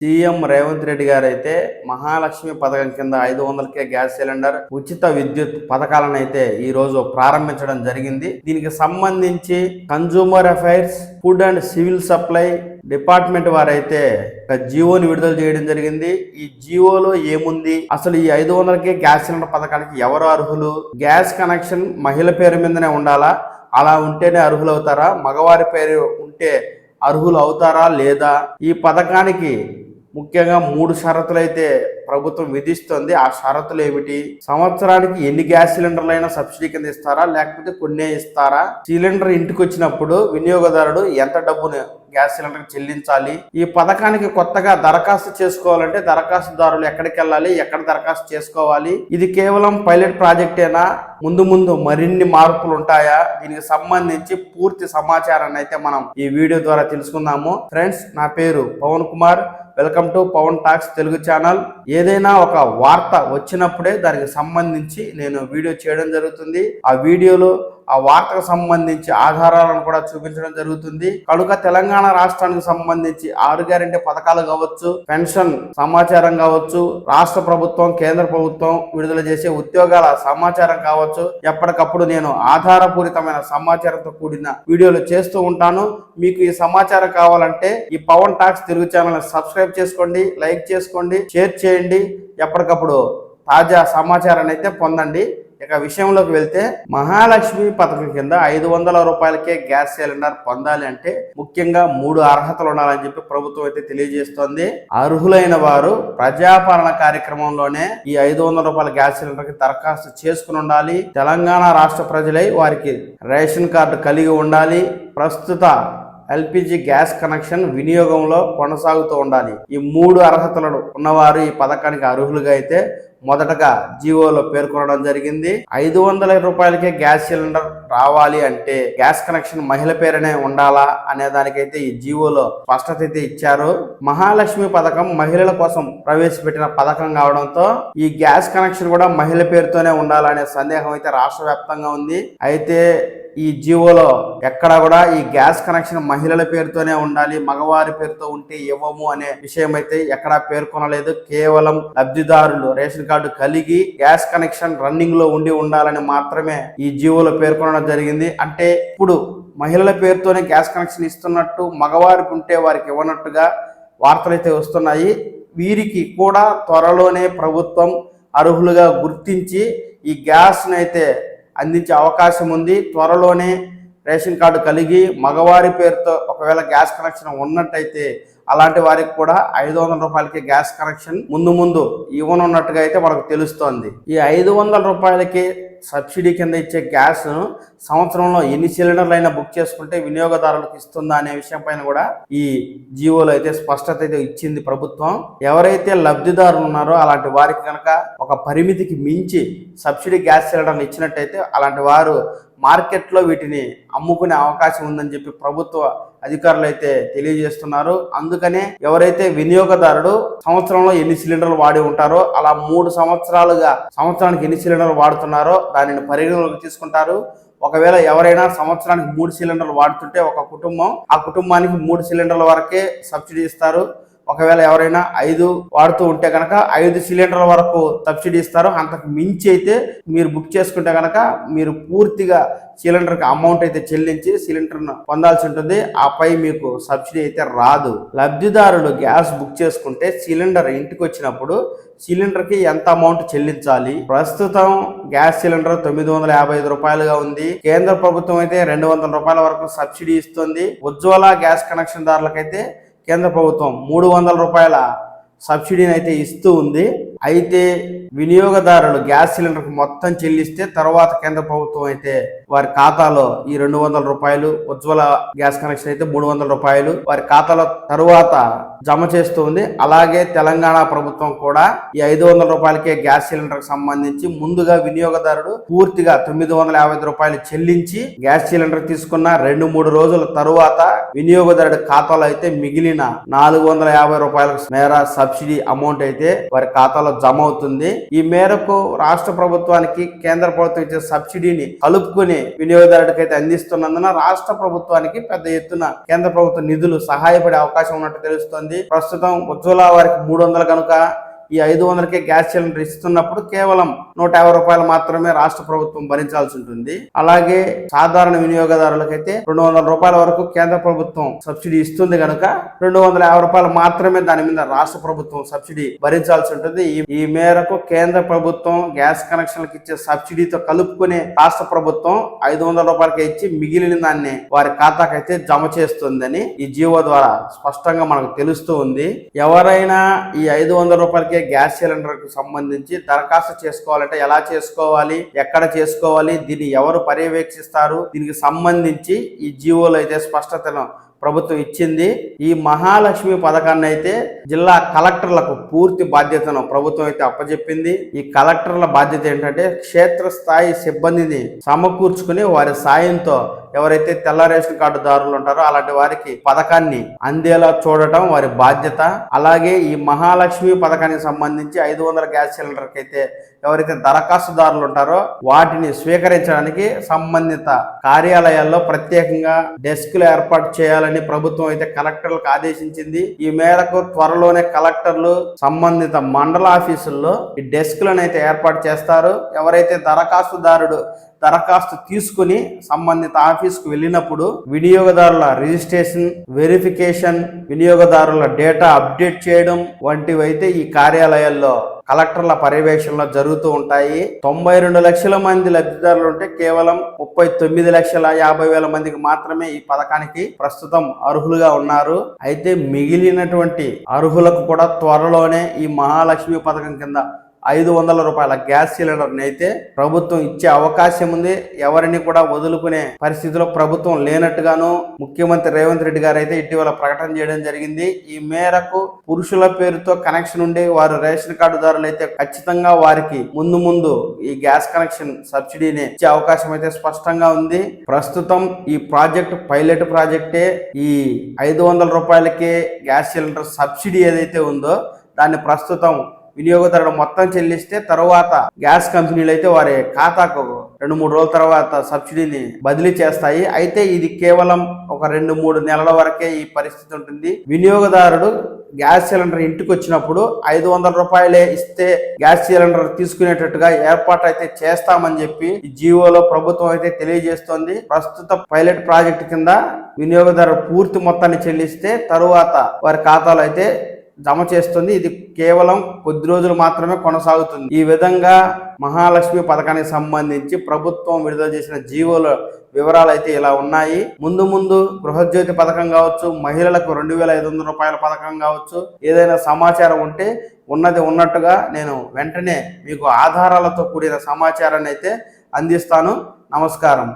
CM Revanth Reddy గారు అయితే మహాలక్ష్మి పథకం కింద ఐదు వందలకే గ్యాస్ సిలిండర్ ఉచిత విద్యుత్ పథకాలను అయితే ఈ రోజు ప్రారంభించడం జరిగింది. దీనికి సంబంధించి consumer affairs food and civil supply department వారైతే ఒక జియోని విడుదల చేయడం జరిగింది. ఈ జియోలో ఏముంది? అసలు ఈ ఐదు వందలకే గ్యాస్ సిలిండర్ పథకానికి ఎవరు అర్హులు? గ్యాస్ కనెక్షన్ మహిళ పేరు మీదనే ఉండాలా? అలా ఉంటేనే అర్హులు అవుతారా? మగవారి పేరు ఉంటే అర్హులు అవుతారా లేదా? ఈ పథకానికి ముఖ్యంగా మూడు షరతులు అయితే ప్రభుత్వం విధిస్తుంది. ఆ షరతులు ఏమిటి? సంవత్సరానికి ఎన్ని గ్యాస్ సిలిండర్లు అయినా సబ్సిడీ కింద ఇస్తారా? లేకపోతే కొన్నే ఇస్తారా? సిలిండర్ ఇంటికి వచ్చినప్పుడు వినియోగదారుడు ఎంత డబ్బును గ్యాస్ సిలిండర్ చెల్లించాలి? ఈ పథకానికి కొత్తగా దరఖాస్తు చేసుకోవాలంటే దరఖాస్తుదారులు ఎక్కడికి వెళ్ళాలి? ఎక్కడ దరఖాస్తు చేసుకోవాలి? ఇది కేవలం పైలట్ ప్రాజెక్టేనా? ముందు ముందు మరిన్ని మార్పులు ఉంటాయా దీనికి సంబంధించి పూర్తి సమాచారాన్ని అయితే మనం ఈ వీడియో ద్వారా తెలుసుకుందాము. ఫ్రెండ్స్ నా పేరు Pavan Kumar. Welcome to Pavan talks Telugu channel. ఏదైనా ఒక వార్త వచ్చినప్పుడే దానికి సంబంధించి నేను వీడియో చేయడం జరుగుతుంది. ఆ వీడియోలో ఆ వార్తకు సంబంధించి ఆధారాలను కూడా చూపించడం జరుగుతుంది. కనుక తెలంగాణ రాష్ట్రానికి సంబంధించి ఆరు గ్యారెంటీ పథకాలు కావచ్చు పెన్షన్ సమాచారం కావచ్చు రాష్ట్ర ప్రభుత్వం కేంద్ర ప్రభుత్వం విడుదల చేసే ఉద్యోగాల సమాచారం కావచ్చు. ఎప్పటికప్పుడు నేను ఆధారపూరితమైన సమాచారంతో కూడిన వీడియోలు చేస్తూ ఉంటాను. మీకు ఈ సమాచారం కావాలంటే ఈ Pavan talks Telugu channel subscribe చేసుకోండి లైక్ చేసుకోండి షేర్ చేయండి. ఎప్పటికప్పుడు తాజా సమాచారాన్ని అయితే పొందండి. ఇక విషయంలోకి వెళ్తే మహాలక్ష్మి పథకం కింద ఐదు వందల రూపాయలకే గ్యాస్ సిలిండర్ పొందాలి అంటే ముఖ్యంగా మూడు అర్హతలు ఉండాలని చెప్పి ప్రభుత్వం అయితే తెలియజేస్తోంది. అర్హులైన వారు ప్రజాపాలన కార్యక్రమంలోనే ఈ ఐదు వందల రూపాయల గ్యాస్ సిలిండర్కి దరఖాస్తు చేసుకుని ఉండాలి. తెలంగాణ రాష్ట్ర ప్రజలై వారికి రేషన్ కార్డు కలిగి ఉండాలి. ప్రస్తుత ఎల్పిజి గ్యాస్ కనెక్షన్ వినియోగంలో కొనసాగుతూ ఉండాలి. ఈ మూడు అర్హతలు ఉన్నవారు ఈ పథకానికి అర్హులుగా అయితే మొదటగా జీవోలో పేర్కొనడం జరిగింది. ఐదు వందల రూపాయలకే గ్యాస్ సిలిండర్ రావాలి అంటే గ్యాస్ కనెక్షన్ మహిళ పేరునే ఉండాలా అనే దానికైతే ఈ జీవోలో స్పష్టత అయితే ఇచ్చారు. మహాలక్ష్మి పథకం మహిళల కోసం ప్రవేశపెట్టిన పథకం కావడంతో ఈ గ్యాస్ కనెక్షన్ కూడా మహిళ పేరుతోనే ఉండాలనే సందేహం అయితే రాష్ట్ర వ్యాప్తంగా ఉంది. అయితే ఈ జియోలో ఎక్కడ కూడా ఈ గ్యాస్ కనెక్షన్ మహిళల పేరుతోనే ఉండాలి మగవారి పేరుతో ఉంటే ఇవ్వము అనే విషయం అయితే ఎక్కడా పేర్కొనలేదు. కేవలం లబ్ధిదారులు రేషన్ కార్డు కలిగి గ్యాస్ కనెక్షన్ రన్నింగ్లో ఉండి ఉండాలని మాత్రమే ఈ జీవోలో పేర్కొనడం జరిగింది. అంటే ఇప్పుడు మహిళల పేరుతోనే గ్యాస్ కనెక్షన్ ఇస్తున్నట్టు మగవారికి ఉంటే వారికి ఇవ్వనట్టుగా వార్తలు అయితే వస్తున్నాయి. వీరికి కూడా త్వరలోనే ప్రభుత్వం అర్హులుగా గుర్తించి ఈ గ్యాస్ని అయితే అందించే అవకాశం ఉంది. త్వరలోనే రేషన్ కార్డు కలిగి మగవారి పేరుతో ఒకవేళ గ్యాస్ కనెక్షన్ ఉన్నట్టయితే అలాంటి వారికి కూడా ఐదు వందల రూపాయలకి గ్యాస్ కనెక్షన్ ముందు ముందు ఇవ్వనున్నట్టుగా అయితే మనకు తెలుస్తోంది. ఈ ఐదు వందల రూపాయలకి సబ్సిడీ కింద ఇచ్చే గ్యాస్ సంవత్సరంలో ఎన్ని సిలిండర్లు అయినా బుక్ చేసుకుంటే వినియోగదారులకు ఇస్తుందా అనే విషయం పైన కూడా ఈ జీవోలు అయితే స్పష్టత అయితే ఇచ్చింది ప్రభుత్వం. ఎవరైతే లబ్ధిదారులు ఉన్నారో అలాంటి వారికి కనుక ఒక పరిమితికి మించి సబ్సిడీ గ్యాస్ సిలిండర్లు ఇచ్చినట్టయితే అలాంటి వారు మార్కెట్లో వీటిని అమ్ముకునే అవకాశం ఉందని చెప్పి ప్రభుత్వ అధికారులు అయితే తెలియజేస్తున్నారు. అందుకనే ఎవరైతే వినియోగదారుడు సంవత్సరంలో ఎన్ని సిలిండర్లు వాడి ఉంటారో అలా మూడు సంవత్సరాలుగా సంవత్సరానికి ఎన్ని సిలిండర్లు వాడుతున్నారో దానిని పరిగణలోకి తీసుకుంటారు. ఒకవేళ ఎవరైనా సంవత్సరానికి మూడు సిలిండర్లు వాడుతుంటే ఒక కుటుంబం ఆ కుటుంబానికి మూడు సిలిండర్ల వరకే సబ్సిడీ ఇస్తారు. ఒకవేళ ఎవరైనా ఐదు వాడుతూ ఉంటే కనుక ఐదు సిలిండర్ల వరకు సబ్సిడీ ఇస్తారు. అంతకు మించి అయితే మీరు బుక్ చేసుకుంటే కనుక మీరు పూర్తిగా సిలిండర్కి అమౌంట్ అయితే చెల్లించి సిలిండర్ను పొందాల్సి ఉంటుంది. ఆపై మీకు సబ్సిడీ అయితే రాదు. లబ్ధిదారులు గ్యాస్ బుక్ చేసుకుంటే సిలిండర్ ఇంటికి వచ్చినప్పుడు సిలిండర్కి ఎంత అమౌంట్ చెల్లించాలి? ప్రస్తుతం గ్యాస్ సిలిండర్ తొమ్మిది వందల యాభై ఐదు రూపాయలుగా ఉంది. కేంద్ర ప్రభుత్వం అయితే రెండు వందల రూపాయల వరకు సబ్సిడీ ఇస్తుంది. ఉజ్వల గ్యాస్ కనెక్షన్ దారులకైతే కేంద్ర ప్రభుత్వం మూడు వందల రూపాయల సబ్సిడీని అయితే ఇస్తూ ఉంది. అయితే వినియోగదారులు గ్యాస్ సిలిండర్కి మొత్తం చెల్లిస్తే తర్వాత కేంద్ర ప్రభుత్వం అయితే వారి ఖాతాలో ఈ రెండు వందల రూపాయలు ఉజ్వల గ్యాస్ కనెక్షన్ అయితే మూడు వందల రూపాయలు వారి ఖాతాలో తరువాత జమ చేస్తుంది. అలాగే తెలంగాణ ప్రభుత్వం కూడా ఈ ఐదు వందల రూపాయలకే గ్యాస్ సిలిండర్ సంబంధించి ముందుగా వినియోగదారుడు పూర్తిగా తొమ్మిది వందల యాభై రూపాయలు చెల్లించి గ్యాస్ సిలిండర్ తీసుకున్న రెండు మూడు రోజుల తరువాత వినియోగదారుడి ఖాతాలో అయితే మిగిలిన నాలుగు వందల యాభై రూపాయల మేర సబ్సిడీ అమౌంట్ అయితే వారి ఖాతాలో ఖాతాలో జమ అవుతుంది ఈ మేరకు రాష్ట్ర ప్రభుత్వానికి కేంద్ర ప్రభుత్వం ఇచ్చే సబ్సిడీని కలుపుకుని వినియోగదారుడికి అయితే అందిస్తున్నందున రాష్ట్ర ప్రభుత్వానికి పెద్ద ఎత్తున కేంద్ర ప్రభుత్వ నిధులు సహాయపడే అవకాశం ఉన్నట్టు తెలుస్తోంది. ప్రస్తుతం ఉజ్వల వారికి మూడు వందలు కనుక ఈ ఐదు వందలకే గ్యాస్ సిలిండర్ ఇస్తున్నప్పుడు కేవలం నూట యాభై రూపాయలు మాత్రమే రాష్ట్ర ప్రభుత్వం భరించాల్సి ఉంటుంది. అలాగే సాధారణ వినియోగదారులకైతే రెండు వందల రూపాయల వరకు కేంద్ర ప్రభుత్వం సబ్సిడీ ఇస్తుంది కనుక రెండు వందల యాభై రూపాయలు మాత్రమే దాని మీద రాష్ట్ర ప్రభుత్వం సబ్సిడీ భరించాల్సి ఉంటుంది. ఈ- మేరకు కేంద్ర ప్రభుత్వం గ్యాస్ కనెక్షన్లకు ఇచ్చే సబ్సిడీతో కలుపుకునే రాష్ట్ర ప్రభుత్వం ఐదు వందల రూపాయలకి ఇచ్చి మిగిలిన దాన్ని వారి ఖాతాకైతే జమ చేస్తుందని ఈ జీవో ద్వారా స్పష్టంగా మనకు తెలుస్తూ ఉంది. ఎవరైనా ఈ ఐదు వందల రూపాయలకి గ్యాస్ సిలిండర్కు సంబంధించి దరఖాస్తు చేసుకోవాలంటే ఎలా చేసుకోవాలి ఎక్కడ చేసుకోవాలి దీన్ని ఎవరు పర్యవేక్షిస్తారు దీనికి సంబంధించి ఈ జీవోలు అయితే స్పష్టతను ప్రభుత్వం ఇచ్చింది. ఈ మహాలక్ష్మి పథకాన్ని అయితే జిల్లా కలెక్టర్లకు పూర్తి బాధ్యతను ప్రభుత్వం అయితే అప్పచెప్పింది ఈ కలెక్టర్ల బాధ్యత ఏంటంటే క్షేత్రస్థాయి సిబ్బందిని సమకూర్చుకుని వారి సాయంతో ఎవరైతే తెల్ల రేషన్ కార్డుదారులు ఉంటారో అలాంటి వారికి పథకాన్ని అందేలా చూడటం వారి బాధ్యత. అలాగే ఈ మహాలక్ష్మి పథకానికి సంబంధించి ఐదు వందల గ్యాస్ సిలిండర్కి అయితే ఎవరైతే దరఖాస్తుదారులు ఉంటారో వాటిని స్వీకరించడానికి సంబంధిత కార్యాలయాల్లో ప్రత్యేకంగా డెస్క్లు ఏర్పాటు చేయాలని ప్రభుత్వం అయితే కలెక్టర్లకు ఆదేశించింది. ఈ మేరకు త్వరలోనే కలెక్టర్లు సంబంధిత మండల ఆఫీసుల్లో ఈ డెస్క్లను అయితే ఏర్పాటు చేస్తారు. ఎవరైతే దరఖాస్తుదారుడు దరఖాస్తు తీసుకుని సంబంధిత ఆఫీస్కు వెళ్ళినప్పుడు వినియోగదారుల రిజిస్ట్రేషన్ వెరిఫికేషన్ వినియోగదారుల డేటా అప్డేట్ చేయడం వంటివి అయితే ఈ కార్యాలయాల్లో కలెక్టర్ల పర్యవేక్షణలో జరుగుతూ ఉంటాయి. తొంభై రెండు లక్షల మంది లబ్ధిదారులు ఉంటే కేవలం ముప్పై తొమ్మిది లక్షల యాభై వేల మందికి మాత్రమే ఈ పథకానికి ప్రస్తుతం అర్హులుగా ఉన్నారు. అయితే మిగిలినటువంటి అర్హులకు కూడా త్వరలోనే ఈ మహాలక్ష్మి పథకం కింద ఐదు వందల రూపాయల గ్యాస్ సిలిండర్ని అయితే ప్రభుత్వం ఇచ్చే అవకాశం ఉంది. ఎవరిని కూడా వదులుకునే పరిస్థితిలో ప్రభుత్వం లేనట్టుగాను ముఖ్యమంత్రి రేవంత్ రెడ్డి గారు అయితే ఇటీవల ప్రకటన చేయడం జరిగింది. ఈ మేరకు పురుషుల పేరుతో కనెక్షన్ ఉండి వారు రేషన్ కార్డుదారులు అయితే ఖచ్చితంగా వారికి ముందు ముందు ఈ గ్యాస్ కనెక్షన్ సబ్సిడీని ఇచ్చే అవకాశం అయితే స్పష్టంగా ఉంది. ప్రస్తుతం ఈ ప్రాజెక్ట్ పైలట్ ప్రాజెక్టే. ఈ ఐదు వందల రూపాయలకే గ్యాస్ సిలిండర్ సబ్సిడీ ఏదైతే ఉందో దాన్ని ప్రస్తుతం వినియోగదారుడు మొత్తం చెల్లిస్తే తర్వాత గ్యాస్ కంపెనీలు అయితే వారి ఖాతాకు రెండు మూడు రోజుల తర్వాత సబ్సిడీని బదిలీ చేస్తాయి. అయితే ఇది కేవలం ఒక రెండు మూడు నెలల వరకే ఈ పరిస్థితి ఉంటుంది. వినియోగదారుడు గ్యాస్ సిలిండర్ ఇంటికి వచ్చినప్పుడు ఐదు వందల రూపాయలే ఇస్తే గ్యాస్ సిలిండర్ తీసుకునేటట్టుగా ఏర్పాటు అయితే చేస్తామని చెప్పి జియోలో జీవోలో ప్రభుత్వం అయితే తెలియజేస్తోంది. ప్రస్తుత పైలట్ ప్రాజెక్ట్ కింద వినియోగదారుడు పూర్తి మొత్తాన్ని చెల్లిస్తే తరువాత వారి ఖాతాలో అయితే జమ చేస్తుంది. ఇది కేవలం కొద్ది రోజులు మాత్రమే కొనసాగుతుంది. ఈ విధంగా మహాలక్ష్మి పథకానికి సంబంధించి ప్రభుత్వం విడుదల చేసిన జీవోల వివరాలు అయితే ఇలా ఉన్నాయి. ముందు ముందు గృహజ్యోతి పథకం కావచ్చు మహిళలకు రెండు వేల ఐదు వందల రూపాయల పథకం కావచ్చు ఏదైనా సమాచారం ఉంటే ఉన్నది ఉన్నట్టుగా నేను వెంటనే మీకు ఆధారాలతో కూడిన సమాచారాన్ని అయితే అందిస్తాను. నమస్కారం.